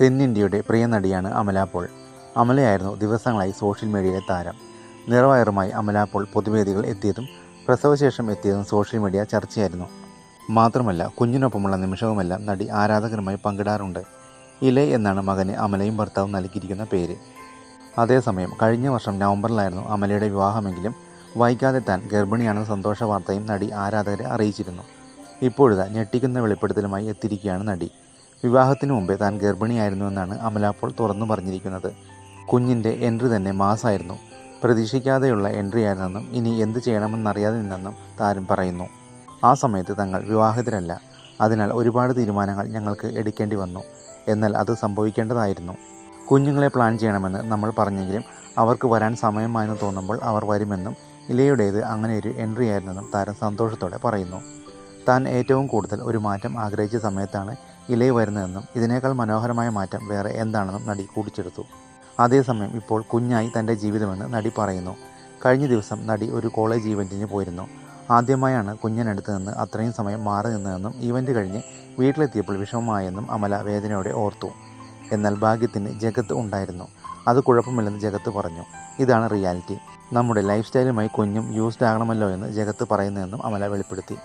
തെന്നിന്ത്യയുടെ പ്രിയ നടിയാണ് അമല പോൾ. അമലയായിരുന്നു ദിവസങ്ങളായി സോഷ്യൽ മീഡിയയിലെ താരം. നിറവയറുമായി അമല പോൾ പൊതുവേദികൾ എത്തിയതും പ്രസവശേഷം എത്തിയതും സോഷ്യൽ മീഡിയ ചർച്ചയായിരുന്നു. മാത്രമല്ല കുഞ്ഞിനൊപ്പമുള്ള നിമിഷവുമെല്ലാം നടി ആരാധകരുമായി പങ്കിടാറുണ്ട്. ഇലെ എന്നാണ് മകന് അമലയും ഭർത്താവും നൽകിയിരിക്കുന്ന പേര്. അതേസമയം കഴിഞ്ഞ വർഷം നവംബറിലായിരുന്നു അമലയുടെ വിവാഹമെങ്കിലും വൈകാതെ താൻ ഗർഭിണിയാണെന്ന സന്തോഷ വാർത്തയും നടി ആരാധകരെ അറിയിച്ചിരുന്നു. ഇപ്പോഴിതാ ഞെട്ടിക്കുന്ന വെളിപ്പെടുത്തലുമായി എത്തിയിരിക്കുകയാണ് നടി. വിവാഹത്തിനു മുമ്പേ താൻ ഗർഭിണിയായിരുന്നുവെന്നാണ് അമല അപ്പോൾ തുറന്നു പറഞ്ഞിരിക്കുന്നത്. കുഞ്ഞിന്റെ എൻട്രി തന്നെ മാസായിരുന്നു. പ്രതീക്ഷിക്കാതെയുള്ള എൻട്രി ആയിരുന്നെന്നും ഇനി എന്ത് ചെയ്യണമെന്നറിയാതെ നിന്നെന്നും താരം പറയുന്നു. ആ സമയത്ത് തങ്ങൾ വിവാഹിതരല്ല. അതിനാൽ ഒരുപാട് തീരുമാനങ്ങൾ ഞങ്ങൾക്ക് എടുക്കേണ്ടി വന്നു. എന്നാൽ അത് സംഭവിക്കേണ്ടതായിരുന്നു. കുഞ്ഞുങ്ങളെ പ്ലാൻ ചെയ്യണമെന്ന് നമ്മൾ പറഞ്ഞെങ്കിലും അവർക്ക് വരാൻ സമയമായെന്ന് തോന്നുമ്പോൾ അവർ വരുമെന്നും ഇലയുടേത് അങ്ങനെ ഒരു എൻട്രി ആയിരുന്നെന്നും താരം സന്തോഷത്തോടെ പറയുന്നു. താൻ ഏറ്റവും കൂടുതൽ ഒരു മാറ്റം ആഗ്രഹിച്ച സമയത്താണ് ഇലയെ വരുന്നതെന്നും ഇതിനേക്കാൾ മനോഹരമായ മാറ്റം വേറെ എന്താണെന്നും നടി കൂട്ടിച്ചെടുത്തു അതേസമയം ഇപ്പോൾ കുഞ്ഞായി തന്റെ ജീവിതമെന്ന് നടി പറയുന്നു. കഴിഞ്ഞ ദിവസം നടി ഒരു കോളേജ് ഈവന്റിന് പോയിരുന്നു. ആദ്യമായാണ് കുഞ്ഞിനടുത്ത് നിന്ന് അത്രയും സമയം മാറി നിന്നതെന്നും ഈവന്റ് കഴിഞ്ഞ് വീട്ടിലെത്തിയപ്പോൾ വിഷമമായെന്നും അമല വേദനയോടെ ഓർത്തു. എന്നാൽ ഭാഗ്യത്തിന് ജഗത്ത് ഉണ്ടായിരുന്നു. അത് കുഴപ്പമില്ലെന്ന് ജഗത്ത് പറഞ്ഞു. ഇതാണ് റിയാലിറ്റി. നമ്മുടെ ലൈഫ് സ്റ്റൈലുമായി കുഞ്ഞും യൂസ്ഡ് ആകണമല്ലോ എന്ന് ജഗത്ത് പറയുന്നതെന്നും അമല വെളിപ്പെടുത്തി.